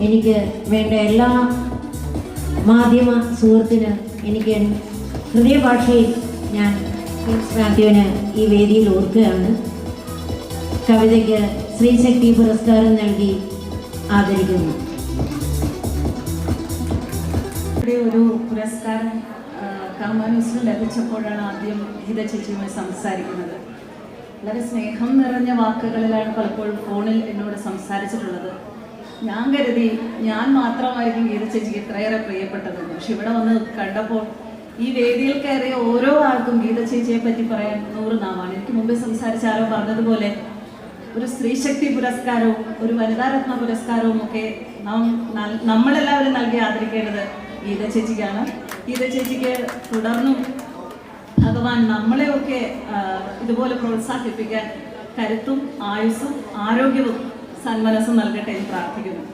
എനിക്ക് വേണ്ട എല്ലാ മാധ്യമ സുഹൃത്തിന് എനിക്ക് ഹൃദയഭാഷയിൽ ഞാൻ മാത്യുവിന് ഈ വേദിയിൽ ഓർക്കുകയാണ്. കവിതയ്ക്ക് സ്ത്രീശക്തി പുരസ്കാരം നൽകി ആദരിക്കുന്നു. ഒരു പുരസ്കാരം ആ, ലഭിച്ചപ്പോഴാണ് ആദ്യം ഗീത ചേച്ചിയുമായി സംസാരിക്കുന്നത്. വളരെ സ്നേഹം നിറഞ്ഞ വാക്കുകളിലാണ് പലപ്പോഴും ഫോണിൽ എന്നോട് സംസാരിച്ചിട്ടുള്ളത്. ഞാൻ കരുതി ഞാൻ മാത്രമായിരിക്കും ഗീത ചേച്ചിക്ക് ഇത്രയേറെ പ്രിയപ്പെട്ടത്. പക്ഷെ ഇവിടെ വന്ന് കണ്ടപ്പോൾ ഈ വേദിയിൽ കയറിയ ഓരോ ആൾക്കും ഗീത ചേച്ചിയെ പറ്റി പറയാൻ നൂറ് നാവാണ്. എനിക്ക് മുമ്പേ സംസാരിച്ച ആരോ പറഞ്ഞതുപോലെ ഒരു സ്ത്രീശക്തി പുരസ്കാരവും ഒരു വനിതാരത്ന പുരസ്കാരവും ഒക്കെ നാം നമ്മളെല്ലാവരും നൽകി ആദരിക്കേണ്ടത് ഗീത ചേച്ചിക്കാണ്. ഗീത ചേച്ചിക്ക് തുടർന്നും ഭഗവാൻ നമ്മളെയൊക്കെ ഇതുപോലെ പ്രോത്സാഹിപ്പിക്കാൻ കരുത്തും ആയുസ്സും ആരോഗ്യവും സന്മനസ്സും നൽകട്ടെ എന്ന് പ്രാർത്ഥിക്കുന്നു.